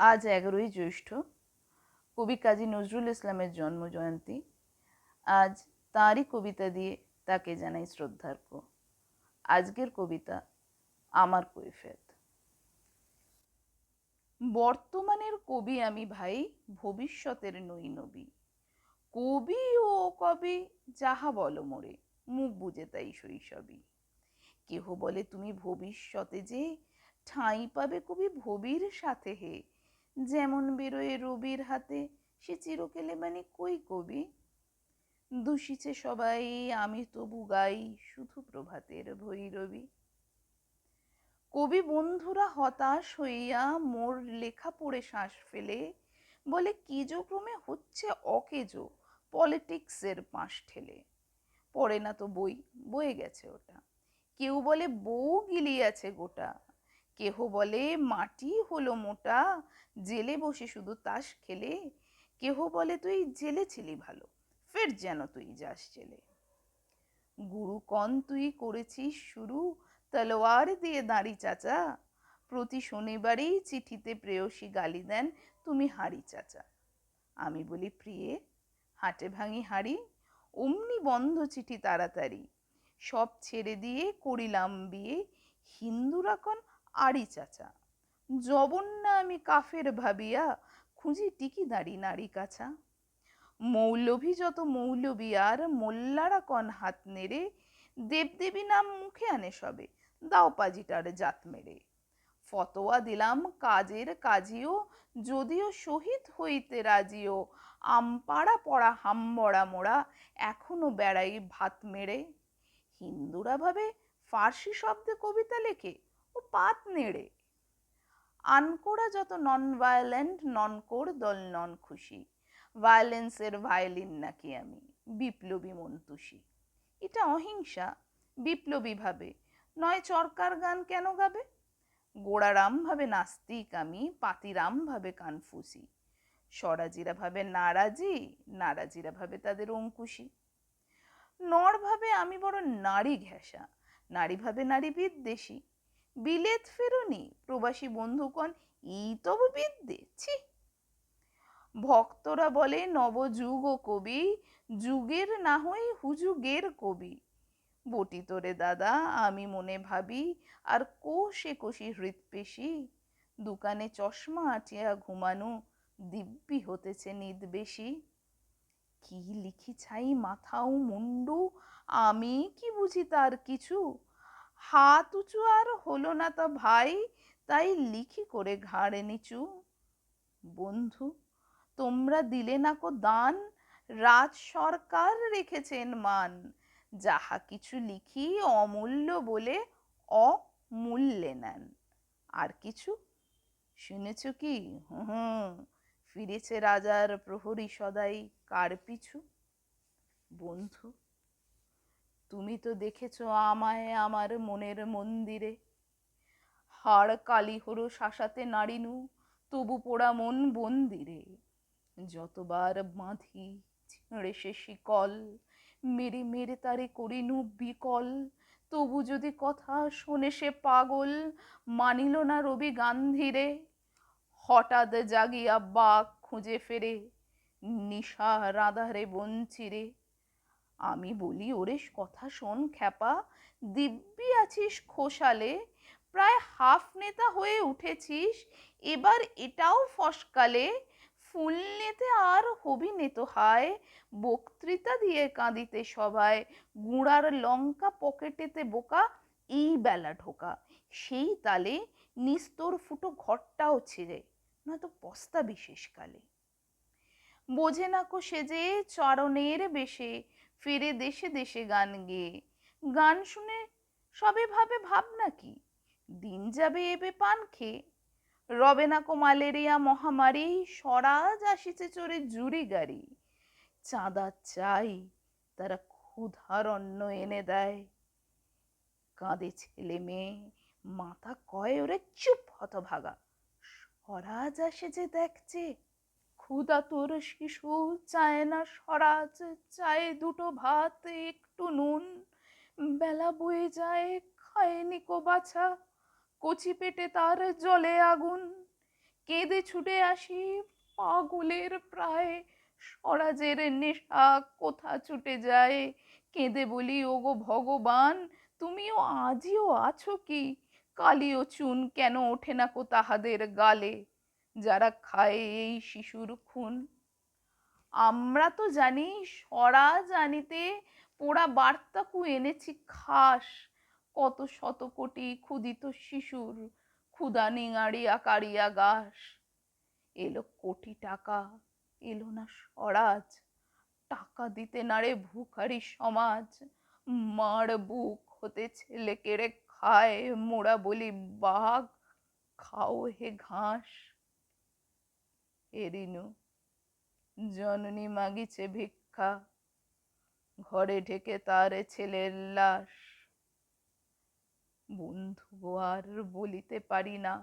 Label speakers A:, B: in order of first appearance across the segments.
A: আজ এগারোই জ্যৈষ্ঠ, কবি কাজী নজরুল ইসলামের জন্ম জয়ন্তী আজ তাঁরই কবিতা দিয়ে তাকে জানাই শ্রদ্ধার্ঘ্য আজকের কবিতা আমার কৈফিয়ত। বর্তমানের কবি আমি ভাই, ভবিষ্যতের নই নবী। কবি ও কবি যাহা বলো মোরে, মুখ বুঝে তাই শৈশবই কেহ বলে তুমি ভবিষ্যতে যে, ঠাঁই পাবে কবি ভবির সাথে হে। যেমন বেরোয় রবির হাতে, সে চিরকেলে মানে কই কবি? দূষিছে সবাই, আমি তবু গাই শুধু প্রভাতের ভৈরবী। কবি বন্ধুরা হতাশ হইয়া মোর লেখা পড়ে শ্বাস ফেলে, বলে কিজো ক্রমে হচ্ছে অকেজো পলিটিক্সের পাশ ঠেলে। পড়ে না তো বই, বয়ে গেছে ওটা। কেউ বলে, বউ গিলিয়াছে গোটা কেহ বলে, মাটি হলো মোটা, জেলে বসে শুধু তাস খেলে। কেহ বলে, তুই জেলে ছিলি ভালো, ফের যেন তুই যাস জেলে। গুরু কন তুই করেছিস শুরু, তলোয়ার দিয়ে দাঁড়ি চাচা। প্রতি শনিবারই চিঠিতে প্রেয়সী গালি দেন, তুমি হাড়ি চাচা। আমি বলি, প্রিয়ে, হাটে ভাঙি হাড়ি, অমনি বন্ধ চিঠি তাড়াতাড়ি। সব ছেড়ে দিয়ে করিলাম বিয়ে, হিন্দুরা কন আড়ি চাচা জবন্যা আমি কাফের ভাবিয়া খুঁজি টিকি দাঁড়ি নারী কাছা। মৌলভী যত মৌলবী আর মোল্লারা কন হাত নেড়ে, দেবদেবী নাম মুখে আনে সবে, দাও পাজিটার জাত মেরে। ফতোয়া দিলাম কাজের কাজিও, যদিও শহীদ হইতে রাজিও, আমপাড়া পড়া হাম্বড়া মোড়া এখনও বেড়াই ভাত মেরে হিন্দুরা ভাবে ফার্সি শব্দে কবিতা লেখে ও পাত নেড়ে। আনকোড়া যত নন ভায়োলেন্ট নন কোর দল নন খুশি ভায়োলেন্সের ভায়োলিন নাকি আমি, বিপ্লবী মন্তুষী। এটা অহিংসা, বিপ্লবী ভাবে। নয় চরকার গান কেন গাবে? গোড়ারাম ভাবে নাস্তিক আমি, পাতিরাম ভাবে কানফুসি। স্বরাজিরা ভাবে নারাজি, নারাজিরা ভাবে তাদের অঙ্কুশি। নর ভাবে আমি বড় নারী ঘেঁষা, নারী ভাবে নারী বিদ্বেষী। বিলেত ফেরুনি, প্রবাসী বন্ধুকণ ই তব বিদ্যে, ছি! ভক্তরা বলে, নবযুগ কবি, যুগের না হই হুযুগের কবি। বটি তোরে দাদা, আমি মনে ভাবি, আর কোষে কোষি হৃৎপেশি দোকানে চশমা আটিয়া ঘুমানো, দিব্যি হতেছে নিদ বেশি। কি লিখি ছাই মাথাও মুন্ডু, আমি কি বুঝি তার কিছু? হাত উঁচু আর হলো না তা ভাই, তাই লিখি করে ঘাড়ে নিচু। বন্ধু, তোমরা দিলে না কো দান, রাজ সরকার রেখেছেন মান। যাহা কিছু লিখি অমূল্য বলে অমূল্যে নেন। আর কিছু? শুনেছ কি? হুম, ফিরেছে রাজার প্রহরী সদাই কার পিছু? বন্ধু তুমি তো দেখেছ আমায় আমার মনের মন্দিরে। হাড় কালি হরো শাসাতে নাড়িনু, তবু পোড়া মন বন্দিরে। যতবার বাঁধি ছিঁড়ে সে শিকল, মেরে মেরে তারে করিনু বিকল। তবু যদি কথা শোনে সে পাগল, মানিল না রবি গান্ধীরে। হঠাৎ জাগিয়া বাঘ খুঁজে ফেরে নিশা রাধারে বঞ্চিরে। আমি বলি, ওরে, কথা শোন খ্যাপা, দিব্যি আছিস খোসালে, প্রায় হাফ নেতা হয়ে উঠেছিস, এবার এটাও ফসকালে, ফুল নেতে আর হবি নেতো হায়, বক্তৃতা দিয়ে কাঁদিতে সবাই গুঁড়ার লঙ্কা পকেটেতে বোকা, এই বেলা ঢোকা, সেই তালে নিস্তর ফুটো ঘরটাও ছিঁড়ে, নয়তো পস্তা বিশেষকালে। বোঝে না কো সেজে চরণের বেশে ফিরে দেশে দেশে গান গেয়ে। গান শুনে সবে ভাবে ভাবনা কি? দিন যাবে এবে পান খেয়ে। রবে না কো ম্যালেরিয়া মহামারী স্বরাজ আসিছে চড়ে জুড়ি গাড়ি। চাঁদা চাই, তারা ক্ষুধার অন্ন এনে দেয়। কাঁদে ছেলে মেয়ে, মাথা কয় ওরে চুপ হতভাগা। স্বরাজ আসে যে দেখছে ক্ষুদা তোর শিশু, চায় না স্বরাজ, চায় দুটো ভাত, একটু নুন। বেলা বয়ে যায়, খায়নি কো বাছা। কচি পেটে তার জলে আগুন। কেঁদে ছুটে আসি পাগলের প্রায়। স্বরাজের নেশা কোথা ছুটে যায়? কেঁদে বলি, ওগো ভগবান, তুমিও আজিও আছো কি? কালি ও চুন কেন ওঠে না কো তাহাদের গালে? যারা খায় এই শিশুর খুন। আমরা তো জানি স্বরাজ আনিতে পোড়া বার্তাকু এনেছি খাস। কত শত কোটি ক্ষুদিত শিশুর ক্ষুদা নিঙাড়িয়া কাড়িয়া গাস। এলো কোটি টাকা, এলো না স্বরাজ। টাকা দিতে নারে ভুখারি সমাজ। মার বুক হতে ছেলে কেড়ে খায় মোড়া বলি, বাঘ, খাও হে ঘাস। এরিনু জননী মাগিছে ভিক্ষা। ঘরে ঢেকে তার ছেলের লাশ। বন্ধু আর বলিতে পারি না।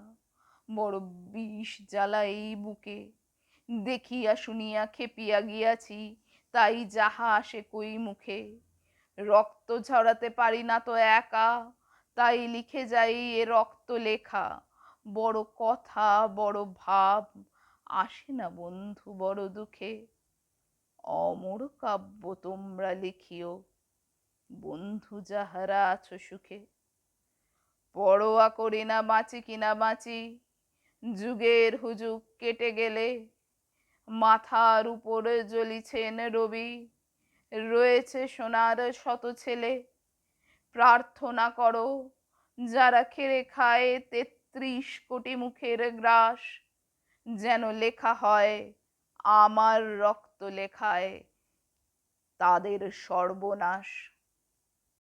A: বড় বিষ জ্বালা এই বুকে। দেখিয়া শুনিয়া খেপিয়া গিয়াছি, তাই যাহা আসে কই মুখে। রক্ত ঝরাতে পারি না তো একা, তাই লিখে যাই এ রক্ত লেখা বড় কথা, বড় ভাব আসে না বন্ধু বড় দুঃখে। অমর কাব্য তোমরা লিখিও, বন্ধু যাহারা আছো সুখে। পরোয়া করি না বাঁচি কিনা বাঁচি, যুগের হুজুগ কেটে গেলে। মাথার উপরে জ্বলিছেন রবি, রয়েছে সোনার শত ছেলে। প্রার্থনা করো, যারা খেরে খায় তেত্রিশ কোটি মুখের গ্রাস। যেন লেখা হয় আমার রক্ত লেখায় তাদের সর্বনাশ।